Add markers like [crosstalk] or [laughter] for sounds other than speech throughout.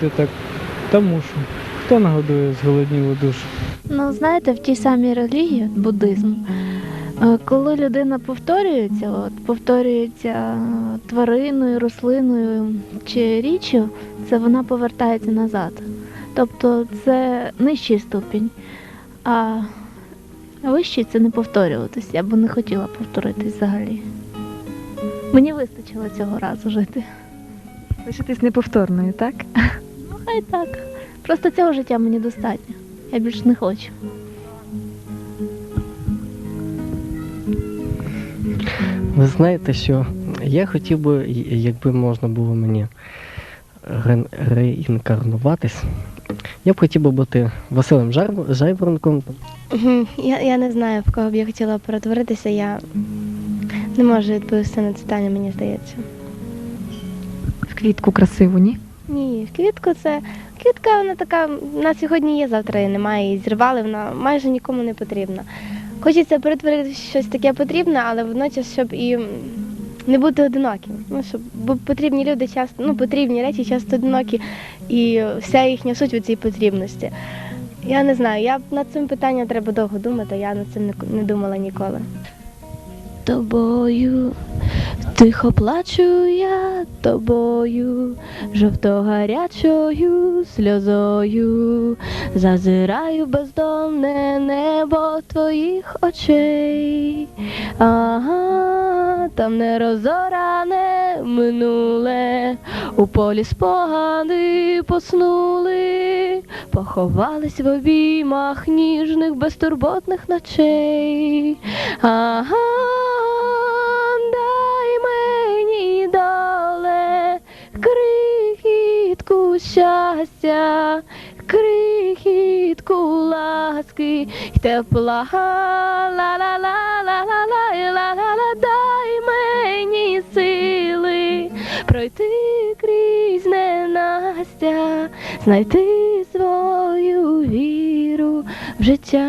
Ти так, тому що хто нагодує зголоднілу душу? Ну, знаєте, в тій самій релігії, буддизм, е, коли людина повторюється, от, повторюється е, твариною, рослиною чи річчю, це вона повертається назад. Тобто це нижчий ступінь. А вищий це не повторюватись. Я б не хотіла повторитись взагалі. Мені вистачило цього разу жити. Лишитись неповторною, так? Хай так. Просто цього життя мені достатньо. Я більше не хочу. Ви знаєте, що я хотів би, якби можна було мені реінкарнуватись, я б хотів би бути Василем Жар- Жайворонком. Я, я не знаю, в кого б я хотіла перетворитися. Я не можу відповісти на це питання, мені здається. В квітку красиву, ні? Ні, квітку це. Квітка вона така, на сьогодні є, завтра її немає. Її зірвали, вона майже нікому не потрібна. Хочеться перетворити щось таке потрібне, але водночас, щоб і не бути одиноким. Ну, щоб, бо потрібні люди часто, ну, потрібні речі часто одинокі, і вся їхня суть у цій потрібності. Я не знаю, я над цим питанням треба довго думати, я над цим не думала ніколи. Тобою тихо плачу я тобою, жовто-гарячою сльозою, зазираю бездомне небо твоїх очей. Ага, там не розоране минуле, у полі спогади поснули, поховались в обіймах ніжних безтурботних ночей. Ага, щастя, крихітку ласки й тепла. Ла-ла-ла-ла-ла-ла-ла-ла, дай мені сили пройти крізь ненастя, знайти свою віру в життя.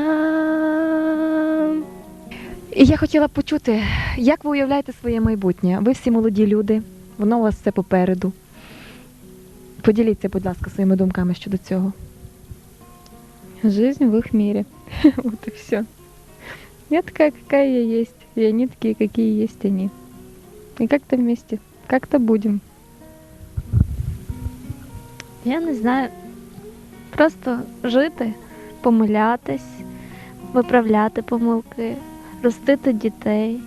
Я хотіла почути, як ви уявляєте своє майбутнє? Ви всі молоді люди, воно у вас все попереду. Поділіться, будь ласка, своїми думками щодо цього. Жизнь в их мире. [laughs] вот и все. Я такая, какая я есть. И они такие, какие есть они. И как-то вместе. Как-то будем. Я не знаю. Просто жити, помилятись, виправляти помилки, ростити дітей.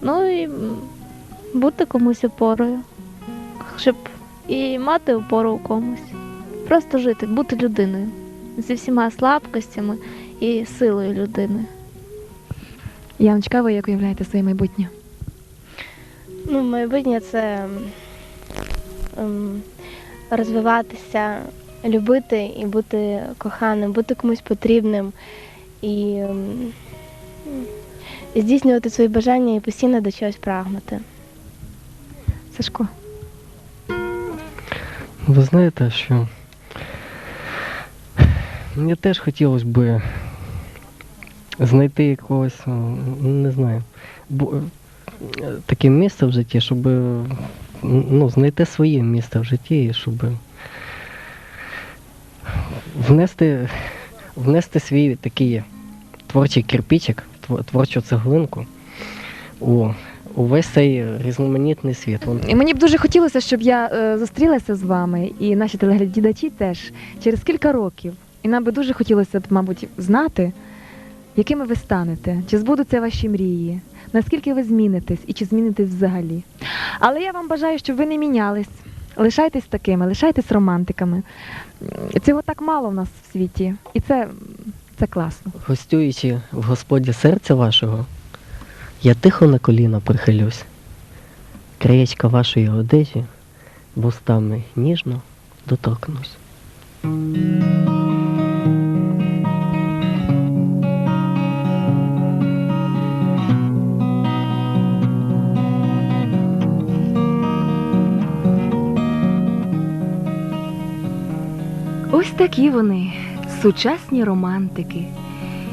Ну і бути комусь опорою, щоб і мати опору у комусь. Просто жити, бути людиною зі всіма слабкостями і силою людини. Яночка, ви як уявляєте своє майбутнє? Ну, майбутнє це ем, розвиватися, любити і бути коханим, бути комусь потрібним і ем, здійснювати свої бажання і постійно до чогось прагнути. Сашко. Ви знаєте, що мені теж хотілося б знайти якогось, не знаю, е, таке місце в житті, щоб е, ну, знайти своє місце в житті, щоб внести, внести свій такий творчий кирпичик, творчу цеглинку. У, у весь цей різноманітний світ. І мені б дуже хотілося, щоб я е, зустрілася з вами і наші телеглядачі теж через кілька років. І нам би дуже хотілося б, мабуть, знати, якими ви станете, чи збудуться ваші мрії, наскільки ви змінитесь і чи змінитесь взагалі. Але я вам бажаю, щоб ви не мінялись. Лишайтесь такими, лишайтесь романтиками. Цього так мало в нас в світі, і це, це класно. Гостюючи в Господі серця вашого, я тихо на коліна прихилюсь, краєчка вашої одежі вустами ніжно доторкнусь. Ось такі вони, сучасні романтики,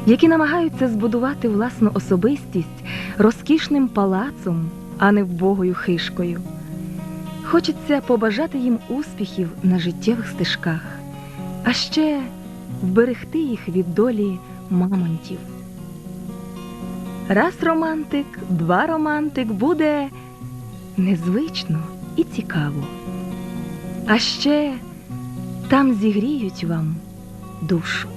які намагаються збудувати власну особистість розкішним палацом, а не вбогою хишкою. Хочеться побажати їм успіхів на життєвих стежках, а ще вберегти їх від долі мамонтів. Раз романтик, два романтик буде незвично і цікаво. А ще там зігріють вам душу.